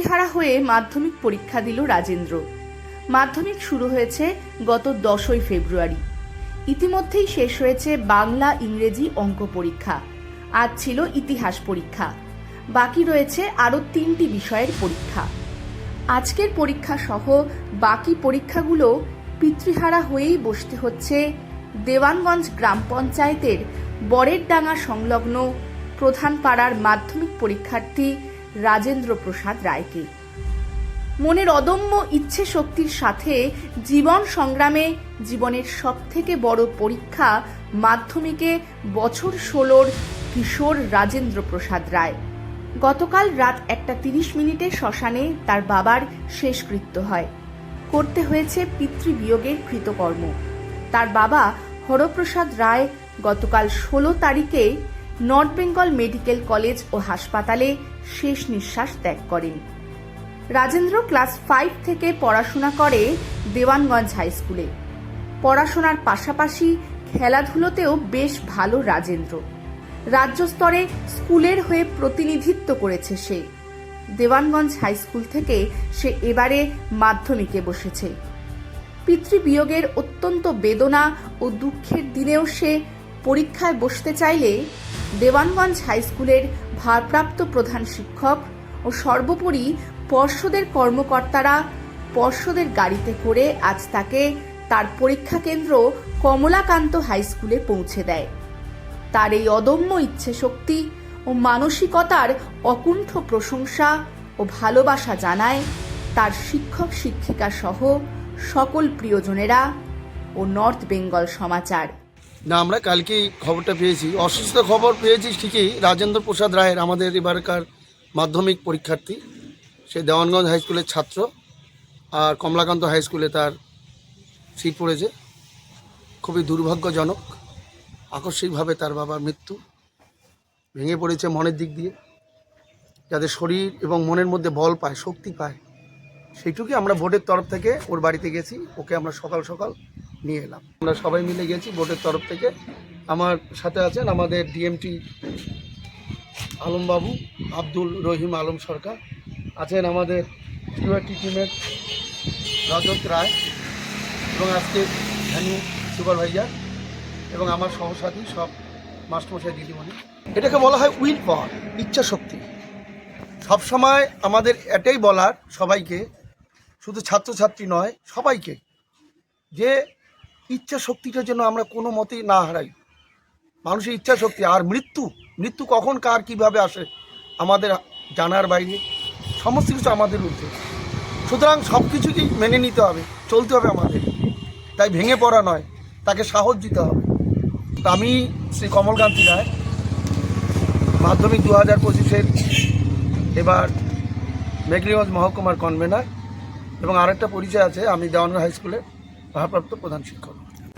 পিতৃহারা হয়ে মাধ্যমিক পরীক্ষা দিল রাজেন্দ্র। মাধ্যমিক শুরু হয়েছে গত দশই ফেব্রুয়ারি। ইতিমধ্যেই শেষ হয়েছে বাংলা, ইংরেজি অঙ্ক পরীক্ষা। আজ ছিল ইতিহাস পরীক্ষা। বাকি রয়েছে আরও তিনটি বিষয়ের পরীক্ষা। আজকের পরীক্ষা সহ বাকি পরীক্ষাগুলো পিতৃহারা হয়েই বসতে হচ্ছে দেওয়ানগঞ্জ গ্রাম পঞ্চায়েতের বরেরডাঙ্গা সংলগ্ন প্রধান পাড়ার মাধ্যমিক পরীক্ষার্থী রাজেন্দ্র প্রসাদ রায়কে। মনের অদম্য ইচ্ছে শক্তির সাথে জীবন সংগ্রামে জীবনের সবথেকে বড় পরীক্ষা মাধ্যমিকে বছর ষোলোর কিশোর রাজেন্দ্র প্রসাদ রায়। গতকাল রাত একটা তিরিশ মিনিটে শ্মশানে তার বাবার শেষকৃত্য হয়। করতে হয়েছে পিতৃবিয়োগের কৃতকর্ম। তার বাবা হরপ্রসাদ রায় গতকাল ষোলো তারিখে নর্থ বেঙ্গল মেডিকেল কলেজ ও হাসপাতালে শেষ নিঃশ্বাস ত্যাগ করেন। রাজেন্দ্র ক্লাস ফাইভ থেকে পড়াশোনা করে দেওয়ানগঞ্জ হাই স্কুলে। পড়াশোনার পাশাপাশি খেলাধুলোতেও বেশ ভালো রাজেন্দ্র। রাজ্য স্তরে স্কুলের হয়ে প্রতিনিধিত্ব করেছে সে। দেওয়ানগঞ্জ হাই স্কুল থেকে সে এবারে মাধ্যমিকে বসেছে। পিতৃবিয়োগের অত্যন্ত বেদনা ও দুঃখের দিনেও সে পরীক্ষায় বসতে চাইলে দেওয়ানগঞ্জ হাই স্কুলের ভারপ্রাপ্ত প্রধান শিক্ষক ও সর্বোপরি পর্ষদের কর্মকর্তারা পর্ষদের গাড়িতে করে আজ তাকে তার পরীক্ষা কেন্দ্র কমলাকান্ত হাই স্কুলে পৌঁছে দেয়। তার এই অদম্য ইচ্ছে শক্তি ও মানসিকতার অকুণ্ঠ প্রশংসা ও ভালোবাসা জানায় তার শিক্ষক শিক্ষিকা সহ সকল প্রিয়জনেরা ও নর্থ বেঙ্গল সমাচার। না, আমরা কালকেই খবরটা পেয়েছি। অসুস্থ খবর পেয়েছি ঠিকই, রাজেন্দ্র প্রসাদ রায়ের, আমাদের এবারকার মাধ্যমিক পরীক্ষার্থী। সে দেওয়ানগঞ্জ হাই স্কুলের ছাত্র আর কমলাকান্ত হাই স্কুলে তার সিট পড়েছে। খুবই দুর্ভাগ্যজনক, আকস্মিকভাবে তার বাবার মৃত্যু ভেঙে পড়েছে মনের দিক দিয়ে। যাতে শরীর এবং মনের মধ্যে বল পায়, শক্তি পায়, সেইটুকুই আমরা ভোটের তরফ থেকে ওর বাড়িতে গেছি। ওকে আমরা সকাল সকাল নিয়ে এলাম। আমরা সবাই মিলে গেছি বোর্ডের তরফ থেকে। আমার সাথে আছেন আমাদের ডিএমটি আলমবাবু, আব্দুল রহিম আলম সরকার। আছেন আমাদের টিওয়ারটি টিমের রজত রায় এবং আজকে ভ্যানু সুপারভাইজার এবং আমার সহসাথী সব মাস্টারমশাই, দিদিমণি। এটাকে বলা হয় উইল পাওয়ার, ইচ্ছা শক্তি। সবসময় আমাদের এটাই বলার সবাইকে, শুধু ছাত্রছাত্রী নয়, সবাইকে, যে ইচ্ছা শক্তিটার জন্য আমরা কোনো মতেই না হারাই। মানুষের ইচ্ছা শক্তি আর মৃত্যু মৃত্যু কখন, কার কীভাবে আসে আমাদের জানার বাইরে। সমস্ত কিছু আমাদের ঊর্ধ্বে। সুতরাং সব কিছুকেই মেনে নিতে হবে, চলতে হবে আমাদের। তাই ভেঙে পড়া নয়, তাকে সাহস দিতে হবে। আমি শ্রী কমলকান্তি রায়, মাধ্যমিক দু হাজার পঁচিশের এবার মেঘলিগঞ্জ মহকুমার কনভেনার এবং আরেকটা পরিচয় আছে, আমি দেওয়ানগঞ্জ হাই স্কুলের ভারপ্রাপ্ত প্রধান শিক্ষক।